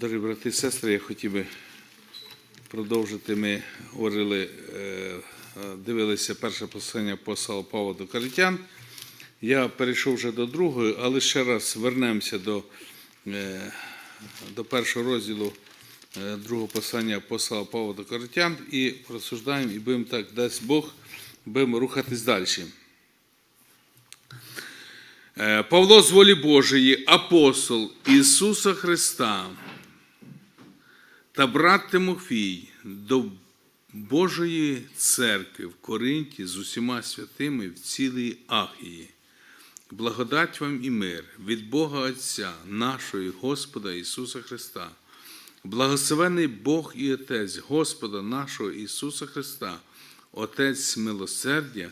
Дорогі брати і сестри, я хотів би продовжити. Ми говорили, е, дивилися перше послання апостола Павла до Коринтян. Я перейшов вже до другої, але ще раз вернемося до, е, до першого розділу е, другого послання апостола Павла до Коринтян і розсуждаємо, і будемо так, дасть Бог, будемо рухатись далі. Павло з волі Божої, апостол Ісуса Христа та брат Тимофій до Божої церкви в Коринті з усіма святими в цілій Ахії. Благодать вам і мир від Бога Отця, нашого Господа Ісуса Христа. Благословений Бог і Отець Господа нашого Ісуса Христа, Отець милосердя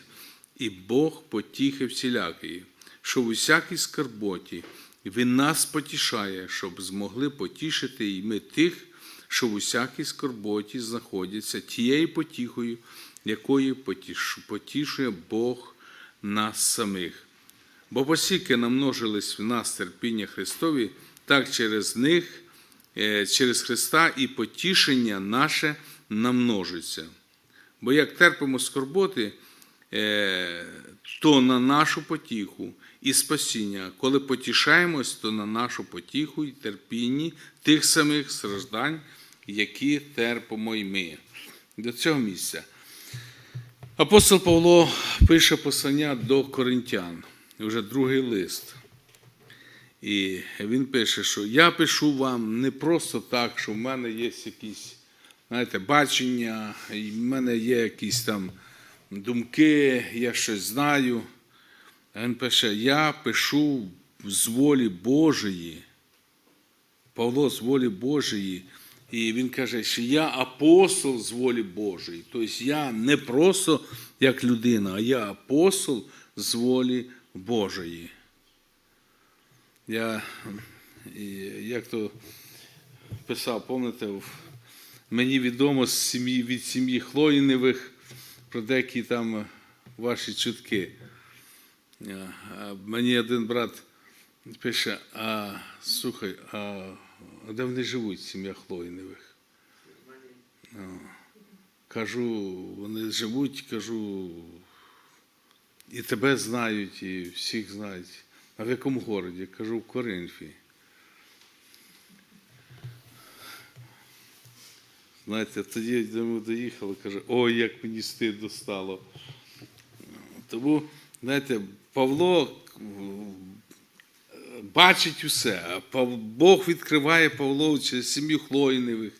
і Бог потіхи всілякої, що в усякій скарботі Він нас потішає, щоб змогли потішити і ми тих, що в усякій скорботі знаходяться тією потіхою, якою потішує Бог нас самих. Бо посіки намножились в нас терпіння Христові, так через них, е, через Христа і потішення наше намножиться. Бо як терпимо скорботи, е, то на нашу потіху і спасіння, коли потішаємось, то на нашу потіху і терпінні тих самих страждань, які терпимо й ми. До цього місця. Апостол Павло пише послання до коринтян, вже другий лист. І він пише, що я пишу вам не просто так, що в мене є якісь знаєте, бачення, і в мене є якісь там думки, я щось знаю. Він пише: Я пишу з волі Божої. Павло з волі Божої. І він каже, що я апостол з волі Божої. Тобто я не просто як людина, а я апостол з волі Божої. Я як то писав, пам'ятаєте, мені відомо з сім'ї, від сім'ї Хлоїневих про деякі там ваші чутки. Мені один брат пише: а слухай, а де вони живуть, сім'я Хлоїневих? А, Кажу, вони живуть, кажу, і тебе знають, і всіх знають. А в якому городі? Кажу, в Коринфі. Знаєте, тоді ми доїхали, каже, ой, як мені стидно стало. Тому, знаєте, Павло бачить усе. Бог відкриває Павло через сім'ю Хлоїневих,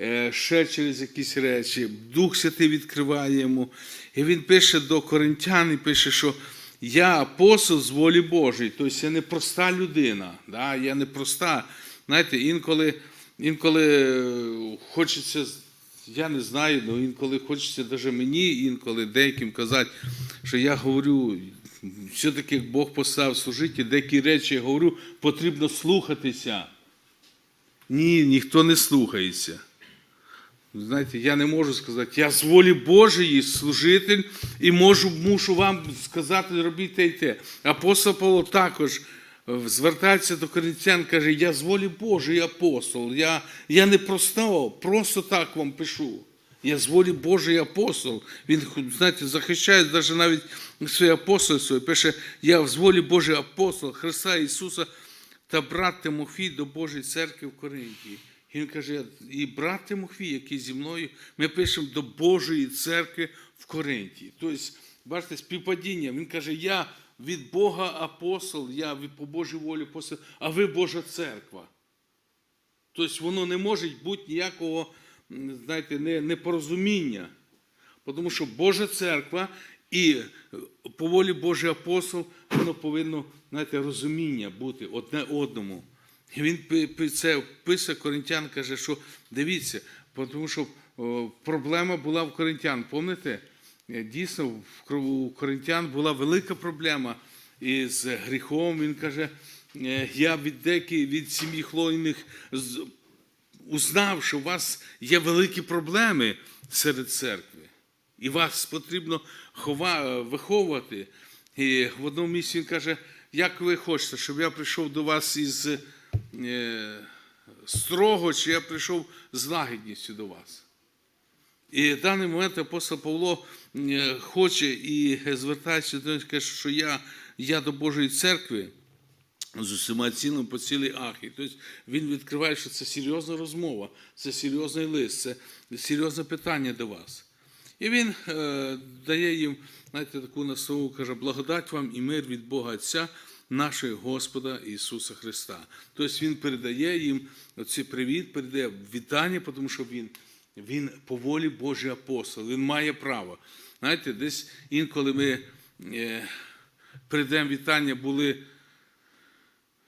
е, ще через якісь речі. Дух Святий відкриває йому. І він пише до коринтян і пише, що я апостол з волі Божої, тобто я не проста людина. Да? Я не проста. Знаєте, інколи, інколи е, хочеться. Я не знаю, але інколи хочеться навіть мені, інколи деяким казати, що я говорю, все-таки Бог поставив служити, деякі речі я говорю, потрібно слухатися. Ні, ніхто не слухається. Знаєте, я не можу сказати, я з волі Божої служитель і можу, мушу вам сказати, робіть те й те. Апостол Павло також е, звертається до коринтян, каже, я з волі Божої апостол. Я, я не просто, просто так вам пишу. Я з волі Божої апостол. Він, знаєте, захищає навіть навіть своє апостольство. Пише, я з волі Божої апостол Христа Ісуса та брат Тимофій до Божої церкви в Коринті. І він каже, і брат Тимофій, який зі мною, ми пишемо до Божої церкви в Коринті. Тобто, бачите, співпадіння. Він каже, я від Бога апостол, я по Божій волі апостол, а ви Божа церква. Тобто воно не може бути ніякого, знаєте, непорозуміння. Тому що Божа церква і е, по волі Божий апостол, воно повинно, знаєте, розуміння бути одне одному. І він це пише Коринтян, каже, що дивіться, тому що проблема була в Коринтян. Пам'ятаєте? Е, Дійсно, у Коринтян була велика проблема із гріхом. Він каже, е, я від деяких від сім'ї Хлойних узнав, що у вас є великі проблеми серед церкви, і вас потрібно хова- виховувати. І в одному місці він каже, як ви хочете, щоб я прийшов до вас із е, строго, чи я прийшов з лагідністю до вас. І в даний момент апостол Павло е, хоче і звертається до них, каже, що я, я до Божої церкви з усіма цілими по цілій Ахі. Тобто він відкриває, що це серйозна розмова, це серйозний лист, це серйозне питання до вас. І він е, дає їм, знаєте, таку настанову, каже, благодать вам і мир від Бога Отця, нашого Господа Ісуса Христа. Тобто Він передає їм оцей привіт, передає вітання, тому що він, він по волі Божий апостол, він має право. Знаєте, десь інколи ми е, передаємо вітання, були,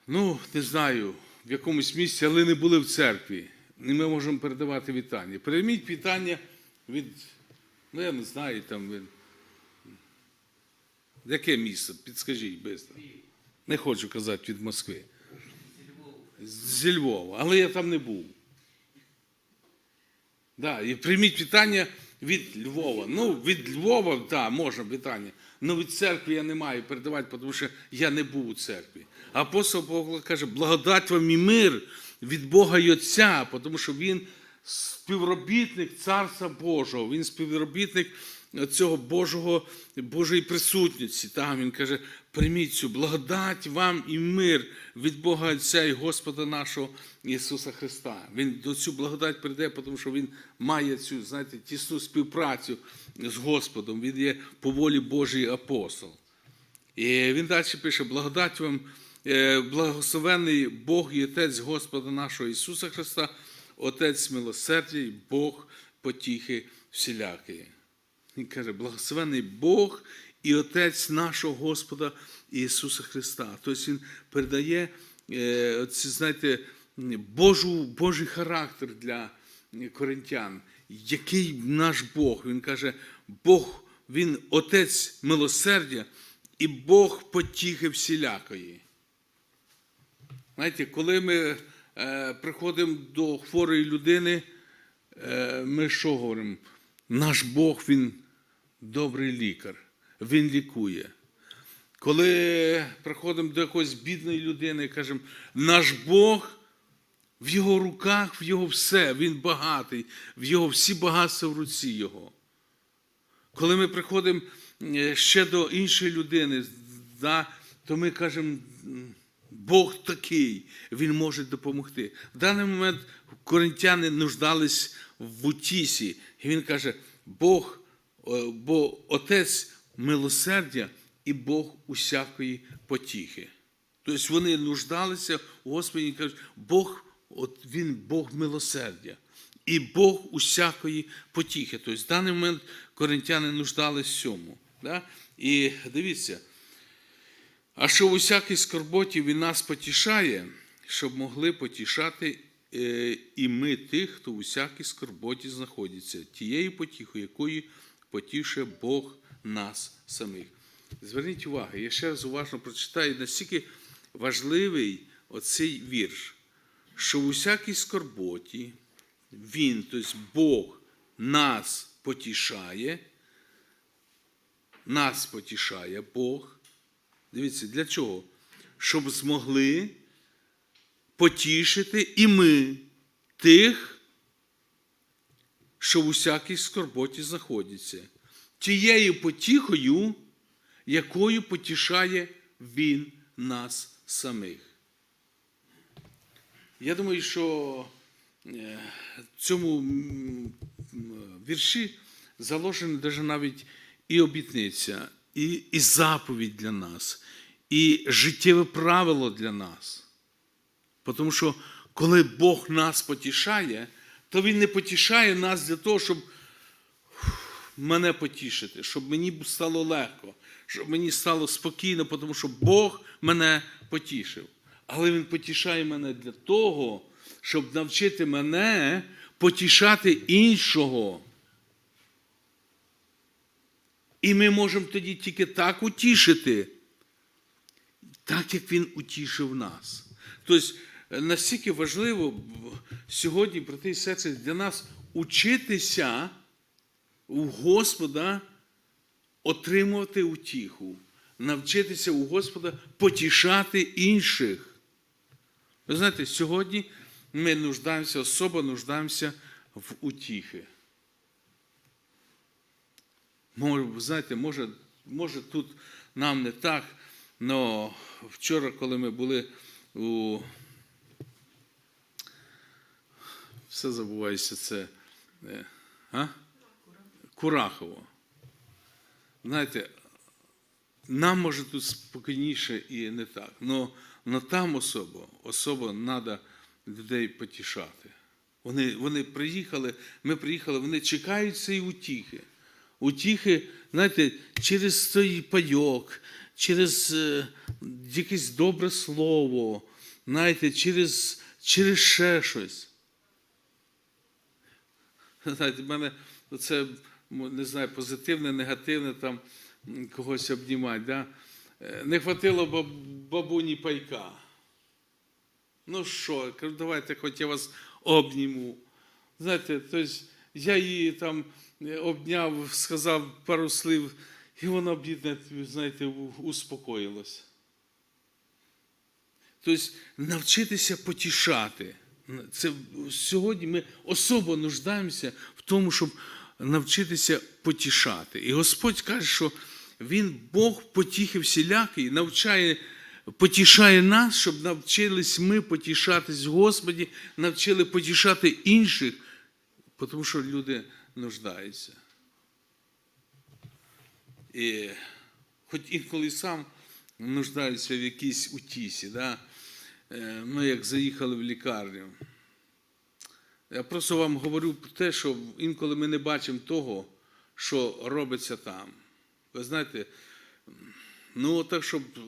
ну, не знаю, в якомусь місці, але не були в церкві. І ми можемо передавати вітання. Прийміть вітання від, ну я не знаю, там від. Яке місто? Підскажіть швидко. Не хочу казати від Москви. Зі Львова. Але я там не був. Да, і прийміть вітання від Львова. Ну, від Львова, так, да, можна вітання. Ну від церкви я не маю передавати, тому що я не був у церкві. Апостол Павло каже, благодать вам і мир від Бога і Отця, тому що він співробітник Царства Божого, він співробітник цього Божого, Божої присутності. Там він каже, прийміть цю благодать вам і мир від Бога Отця і Господа нашого Ісуса Христа. Він до цю благодать прийде, тому що Він має цю, знаєте, тісну співпрацю з Господом. Він є по волі Божий апостол. І він далі пише: благодать вам, е, благословений Бог і Отець Господа нашого Ісуса Христа, Отець милосердя і Бог потіхи всілякої. Він каже, благословений Бог і Отець нашого Господа Ісуса Христа. Тобто Він передає, е, знаєте, Божу, Божий характер для коринтян. Який наш Бог? Він каже, Бог, Він Отець милосердя і Бог потіхи всілякої. Знаєте, коли ми е, приходимо до хворої людини, е, ми що говоримо? Наш Бог, Він добрий лікар, Він лікує. Коли приходимо до якоїсь бідної людини, кажемо, наш Бог в його руках, в його все, він багатий, в його всі багатства в руці Його. Коли ми приходимо е, ще до іншої людини, да, то ми кажемо, Бог такий, Він може допомогти. В даний момент коринтяни нуждались в утісі. І він каже, Бог, бо Отець милосердя і Бог усякої потіхи. Тобто вони нуждалися у Господі і кажуть, Бог, от Він Бог милосердя і Бог усякої потіхи. Тобто в даний момент коринтяни нуждались в цьому. Да? І дивіться, а що в усякій скорботі він нас потішає, щоб могли потішати е, і ми тих, хто в усякій скорботі знаходиться, тією потіхою, якою потішує Бог нас самих. Зверніть увагу, я ще раз уважно прочитаю, наскільки важливий оцей вірш, що в усякій скорботі Він, тобто Бог, нас потішає, нас потішає Бог. Дивіться, для чого? Щоб змогли потішити і ми тих, що в усякій скорботі знаходяться, тією потіхою, якою потішає Він нас самих. Я думаю, що е, в цьому м, м, вірші заложена даже навіть і обітниця, і, і заповідь для нас, і життєве правило для нас. Тому що коли Бог нас потішає, то Він не потішає нас для того, щоб мене потішити, щоб мені стало легко, щоб мені стало спокійно, тому що Бог мене потішив. Але Він потішає мене для того, щоб навчити мене потішати іншого. І ми можемо тоді тільки так утішити, так як Він утішив нас. Тобто, настільки важливо сьогодні, брати і сестри, для нас учитися у Господа отримувати утіху, навчитися у Господа потішати інших. Ви знаєте, сьогодні ми нуждаємося, особо нуждаємося в утіхи. Ви знаєте, може, може тут нам не так, але вчора, коли ми були у все забувається це. е, А? Курахово. Знаєте, нам може тут спокійніше і не так. Но там особо, особо треба людей потішати. Вони, вони приїхали, ми приїхали, вони чекають цієї утіхи. Утіхи, знаєте, через той пайок, через е, якесь добре слово, знаєте, через, через ще щось. Знаєте, в мене це не знаю, позитивне, негативне там когось обнімати. Да? Е, Не хватило баб- бабуні пайка. Ну що, давайте хоч я вас обніму. Знаєте, тобто я її там е, обняв, сказав пару слів, і вона, бідна, знаєте, успокоїлась. Тобто навчитися потішати. Це сьогодні ми особо нуждаємося в тому, щоб навчитися потішати. І Господь каже, що Він Бог потіхи всілякий, навчає, потішає нас, щоб навчились ми потішатись Господі, навчили потішати інших, тому що люди нуждаються. І хоч інколи сам нуждаюся в якійсь утісі, да? Е, ми як заїхали в лікарню. Я просто вам говорю про те, що інколи ми не бачимо того, що робиться там. Ви знаєте, ну так, щоб е,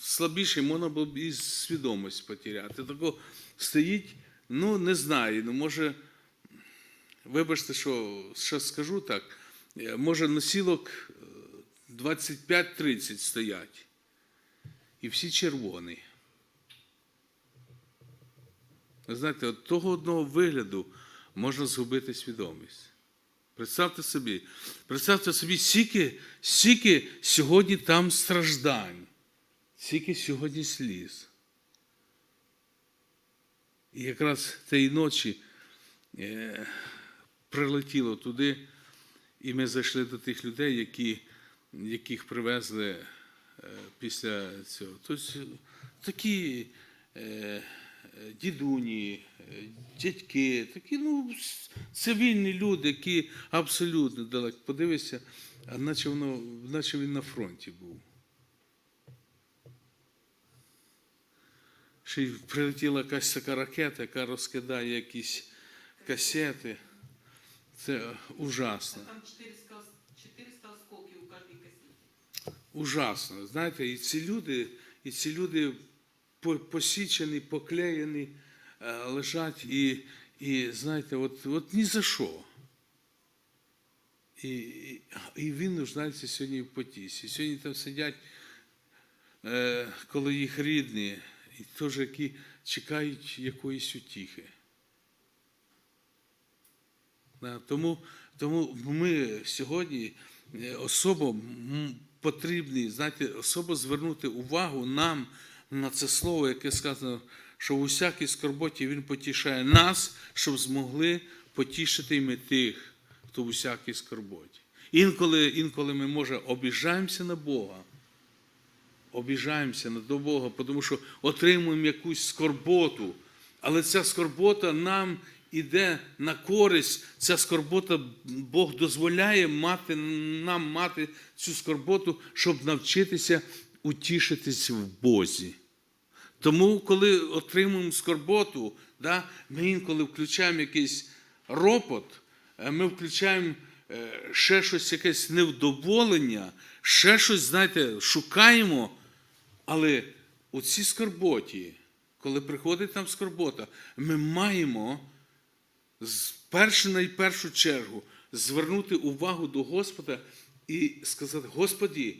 слабіше можна було б і свідомість потеряти. Тако стоїть, ну не знаю, ну може, вибачте, що ще скажу так, е, може носілок е, 25-30 стоять. І всі червоні. Ви знаєте, от того одного вигляду можна згубити свідомість. Представте собі, представте собі, скільки, скільки сьогодні там страждань, скільки сьогодні сліз. І якраз тієї ночі е, прилетіло туди, і ми зайшли до тих людей, які, яких привезли е, після цього. Тобто такі е, дідуні, е, дядьки, такі ну, цивільні люди, які абсолютно далеко. Подивися, а наче, воно, наче він на фронті був. Ще й прилетіла якась така ракета, яка розкидає якісь касети. Це ужасно. Там 400, ос- 400 осколків у кожній касеті. ужасно. Знаєте, і ці люди, і ці люди посічені, поклеєні, е, лежать і, і знаєте, от, от ні за що. І, і, він нуждається сьогодні в потісі. Сьогодні там сидять, е, коли їх рідні, і теж які чекають якоїсь утіхи. Тому, тому ми сьогодні е, особо потрібні, знаєте, особо звернути увагу нам на це слово, яке сказано, що в усякій скорботі Він потішає нас, щоб змогли потішити і ми тих, хто в усякій скорботі. Інколи, інколи ми, може, обіжаємося на Бога, обіжаємося на до Бога, тому що отримуємо якусь скорботу, але ця скорбота нам іде на користь. Ця скорбота Бог дозволяє мати, нам мати цю скорботу, щоб навчитися утішитись в Бозі. Тому, коли отримуємо скорботу, да, ми інколи включаємо якийсь ропот, е, ми включаємо е, ще щось, якесь невдоволення, ще щось, знаєте, шукаємо. Але у цій скорботі, коли приходить нам скорбота, ми маємо з- перше найпершу чергу звернути увагу до Господа і сказати: Господі,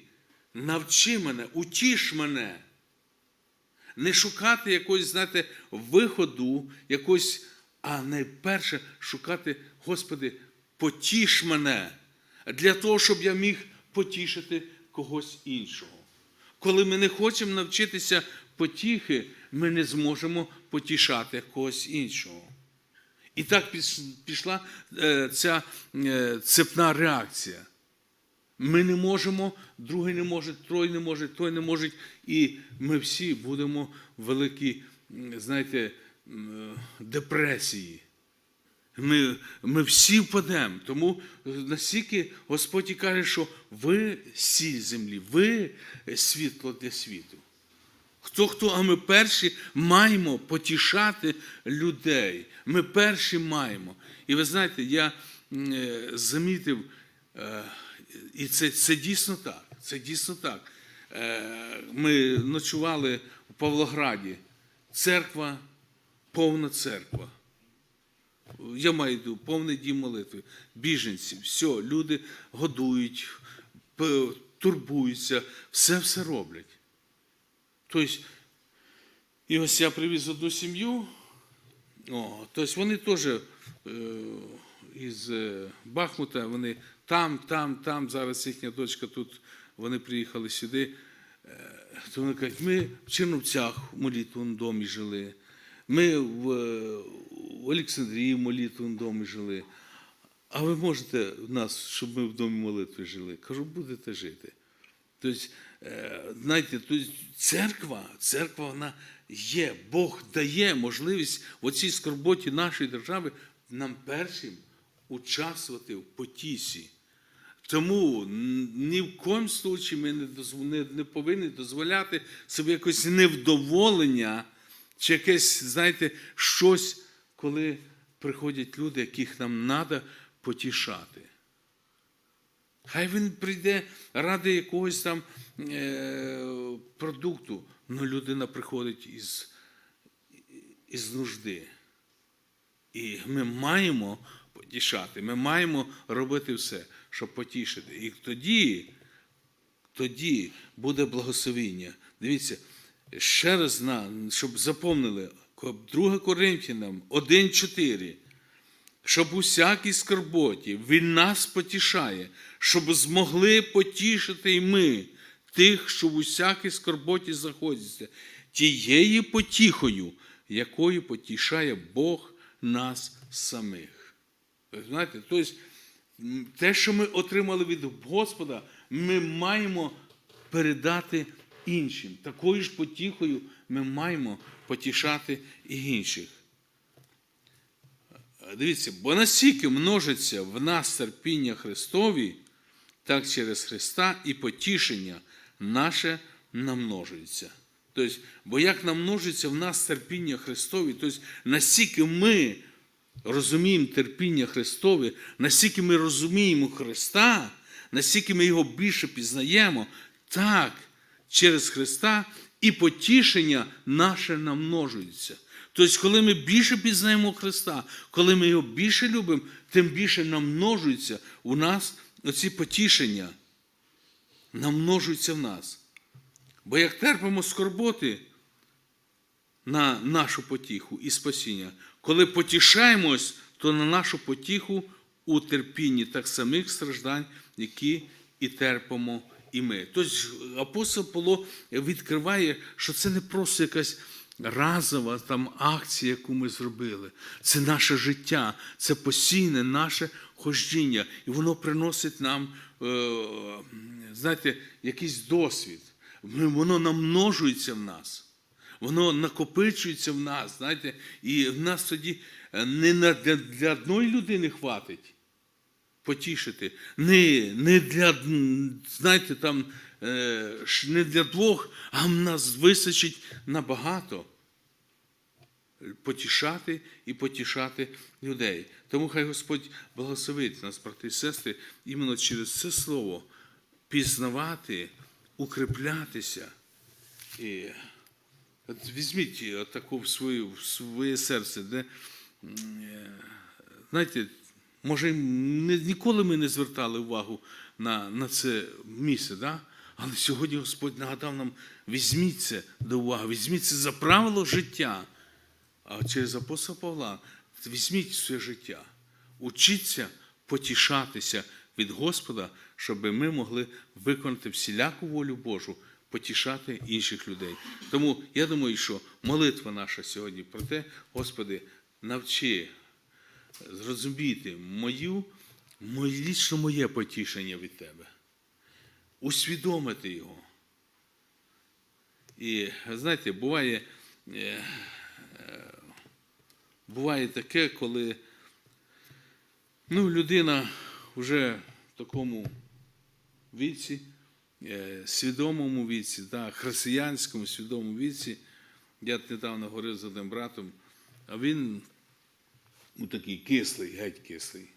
навчи мене, утіш мене. Не шукати якогось, знаєте, виходу, якось, а найперше шукати, Господи, потіш мене для того, щоб я міг потішити когось іншого. Коли ми не хочемо навчитися потіхи, ми не зможемо потішати когось іншого. І так пішла е, ця е, цепна реакція. Ми не можемо, другий не може, троє не може, той не може. І ми всі будемо в великій, знаєте, депресії. Ми, ми всі впадемо. Тому е, настільки Господь і каже, що ви сіль землі, ви світло для світу. Хто хто, а ми перші маємо потішати людей. Ми перші маємо. І ви знаєте, я е, замітив, е, і це, це дійсно так. Це дійсно так. Е, Ми ночували у Павлограді. Церква, повна церква. Я маю виду, повний дім молитви, біженці, все, люди годують, турбуються, все все роблять. Тобто, і ось я привіз одну сім'ю, тобто вони теж е, із е, Бахмута, вони там, там, там, зараз їхня дочка тут, вони приїхали сюди. Е, То вони кажуть, ми в Черновцях в молитвеному домі жили, ми в, е, Олександрії в молитвеному домі жили. А ви можете в нас, щоб ми в домі молитви жили? Кажу, будете жити. Тобто, е, знаєте, тобто церква, церква вона є, Бог дає можливість в цій скорботі нашої держави нам першим участвувати в потісі. Тому ні в коїм случаї ми не, дозв- не, не повинні дозволяти собі якось невдоволення чи якесь, знаєте, щось, коли приходять люди, яких нам треба потішати. Хай він прийде ради якогось там е, продукту, але людина приходить із, із нужди. І ми маємо потішати, ми маємо робити все, щоб потішити. І тоді, тоді буде благословіння. Дивіться, ще раз, на, щоб запомнили, 2 Коринтянам 1,4 щоб у всякій скорботі він нас потішає, щоб змогли потішити й ми тих, що в усякій скорботі знаходяться, тією потіхою, якою потішає Бог нас самих. Ви знаєте, тобто, те, що ми отримали від Господа, ми маємо передати іншим. Такою ж потіхою ми маємо потішати і інших. Дивіться, бо настільки множиться в нас терпіння Христові, так через Христа і потішення наше намножується. Тобто, бо як намножиться в нас терпіння Христові, тобто настільки ми розуміємо терпіння Христові, настільки ми розуміємо Христа, настільки ми його більше пізнаємо, так через Христа і потішення наше намножується. Тобто, коли ми більше пізнаємо Христа, коли ми його більше любимо, тим більше намножується у нас оці потішення, намножуються в нас. Бо як терпимо скорботи на нашу потіху і спасіння, коли потішаємось, то на нашу потіху у терпінні так самих страждань, які і терпимо і ми. Тобто апостол Павло відкриває, що це не просто якась разова там акція, яку ми зробили. Це наше життя, це постійне наше хождіння. І воно приносить нам, е, знаєте, якийсь досвід. Воно намножується в нас. Воно накопичується в нас, знаєте, і в нас тоді е, не для, для одної людини хватить потішити. Не, не для, знаєте, там, е, не для двох, а в нас вистачить набагато потішати і потішати людей. Тому хай Господь благословить нас, брати і сестри, іменно через це слово пізнавати, укріплятися. І от візьміть от таку в, свою, в своє серце, де, е, знаєте, може, не, ніколи ми не звертали увагу на, на це місце, да? але сьогодні Господь нагадав нам, візьміть це до уваги, візьміть це за правило життя. А через апостола Павла візьміть все життя, учіться потішатися від Господа, щоб ми могли виконати всіляку волю Божу, потішати інших людей. Тому я думаю, що молитва наша сьогодні про те, Господи, навчи зрозуміти мою, моє, лічно моє потішення від Тебе, усвідомити його. І знаєте, буває, е, е, буває таке, коли ну, людина вже в такому віці, е, свідомому віці, да, християнському свідомому віці. Я недавно говорив з одним братом, а він ну, такий кислий, геть кислий.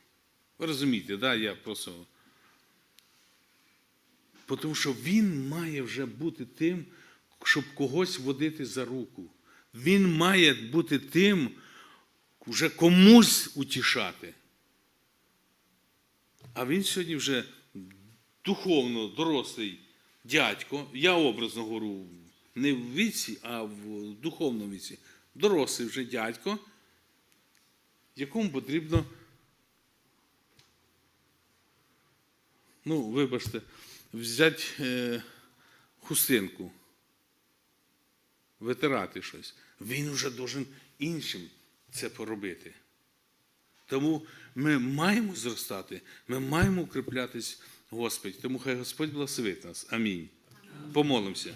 Ви розумієте, да, я просто. Тому що він має вже бути тим, щоб когось водити за руку. Він має бути тим, вже комусь утішати. А він сьогодні вже духовно дорослий дядько, я образно говорю, не в віці, а в духовному віці. Дорослий вже дядько, якому потрібно, ну, вибачте, взяти е, хустинку, витирати щось. Він вже должен іншим це поробити. Тому ми маємо зростати, ми маємо укріплятись в Господі. Тому хай Господь благословить нас. Амінь. Помолимося.